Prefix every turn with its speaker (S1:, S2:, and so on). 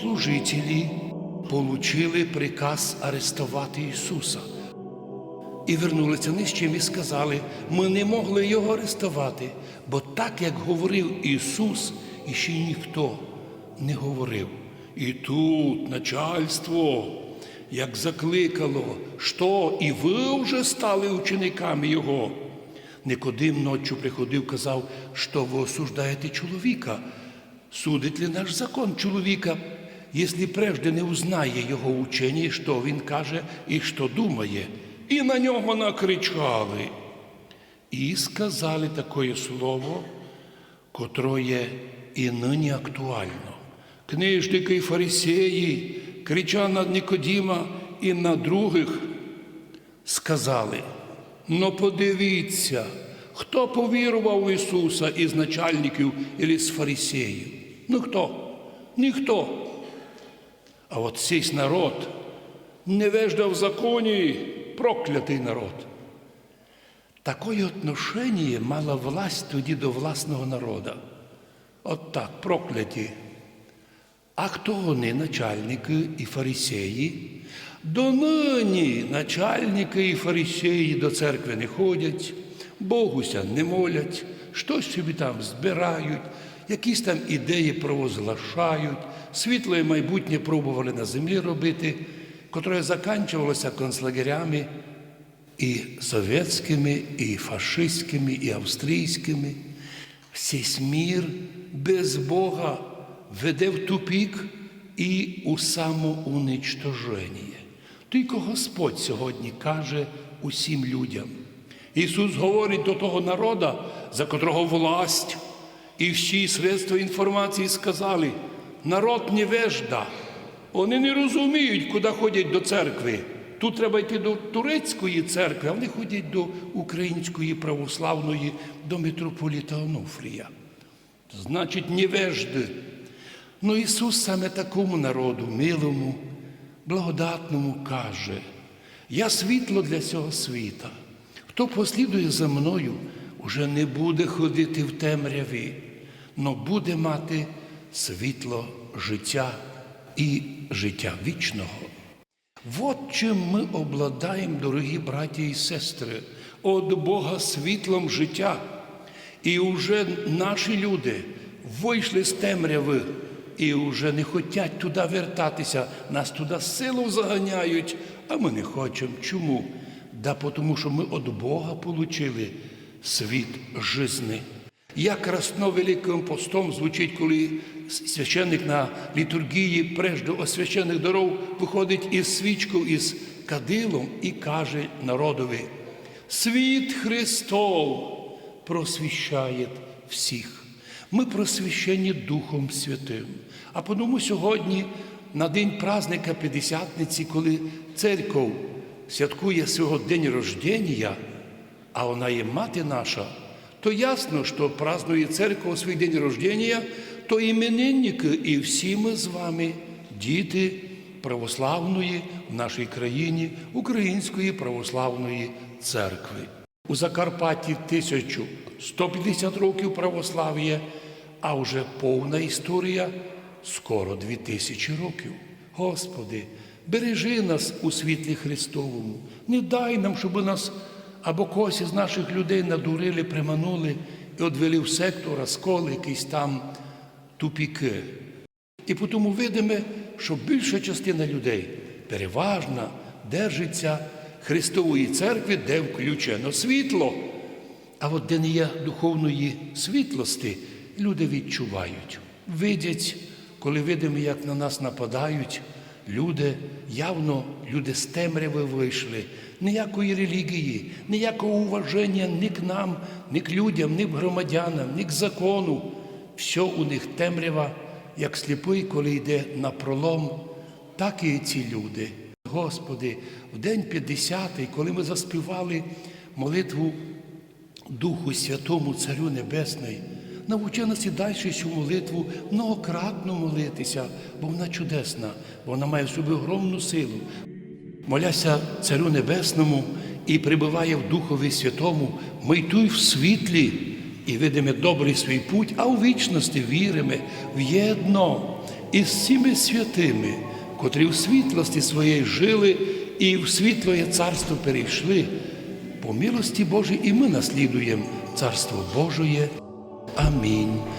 S1: служителі получили приказ арестувати Ісуса. І вернулися ні з чим і сказали, ми не могли його арестувати, бо так, як говорив Ісус, іще ніхто не говорив. І тут начальство, як закликало, що і ви вже стали учениками Його. Никодим ночі приходив, казав, що ви осуждаєте чоловіка. Судить ли наш закон чоловіка, якщо прежде не узнає його учення, що він каже і що думає, і на нього накричали. І сказали таке слово, котроє і нині актуально. Книжники і фарисеї, крича над Никодіма і на других, сказали, ну подивіться, хто повірував в Ісуса із начальників і з фарисеїв? Ну хто? Ніхто. А от цей народ невежда в законі, проклятий народ. Такое отношение мала власть тоді до власного народа. От так, прокляті. А хто вони, начальники і фарисеї? Донині начальники і фарисеї до церкви не ходять, Богуся не молять, щось собі там збирають, якісь там ідеї провозглашають, світле майбутнє пробували на землі робити, котре заканчувалося концлагерями і совєтськими, і фашистськими, і австрійськими. Весь мір без Бога веде в тупік і у самоуничтоження. Тільки Господь сьогодні каже усім людям. Ісус говорить до того народу, за котрого власть і всі средства інформації сказали, народ невежда. Вони не розуміють, куди ходять до церкви. Тут треба йти до турецької церкви, а вони ходять до української православної, до митрополіта Онуфрія. Значить, невежди. Ну Ісус саме такому народу, милому, благодатному каже, я світло для цього світа. Хто послідує за мною, уже не буде ходити в темряві, но буде мати світло життя і життя вічного. Вот чим ми обладаємо, дорогі браті і сестри, від Бога світлом життя. І вже наші люди вийшли з темряви і вже не хочуть туди вертатися, нас туди силу заганяють, а ми не хочемо. Чому? Да тому що ми від Бога отримали світ жизни. Як Великим постом звучить, коли священник на літургії, прежде освящених даров, виходить із свічкою, із кадилом і каже народові: Світ Христов просвіщає всіх. Ми просвящені Духом Святим. А тому сьогодні, на день праздника П'ятдесятниці, коли церков святкує свого день рождення, а вона є мати наша, то ясно, що празднує церква свій день рождення, то іменинники, і всі ми з вами, діти православної в нашій країні, Української православної церкви. У Закарпатті 1150 років православ'я, а вже повна історія скоро 2000 років. Господи, бережи нас у світлі Христовому, не дай нам, щоб нас або когось із наших людей надурили, приманули і одвели в сектор, розкол, якийсь там тупіки. І тому видимо, що більша частина людей переважна держиться Христової церкви, де включено світло. А от де не є духовної світлості, люди відчувають, видять, коли видимо, як на нас нападають, люди явно люди з темряви вийшли, ніякої релігії, ніякого уваження ні к нам, ні к людям, ні к громадянам, ні к закону. Все у них темрява, як сліпий, коли йде на пролом, так і ці люди. Господи, в день 50-й, коли ми заспівали молитву Духу Святому, Царю Небесний, навчи нас і далі цю молитву многократно молитися, бо вона чудесна, бо вона має в собі огромну силу. Моляся Царю Небесному і прибуває в Духові Святому, ми в світлі і видимо добрий свій путь, а у вічності віримо в єдно. із всіми святими, котрі в світлості своєї жили і в світлоє царство перейшли. По милості Божій і ми наслідуємо Царство Божоє. I mean.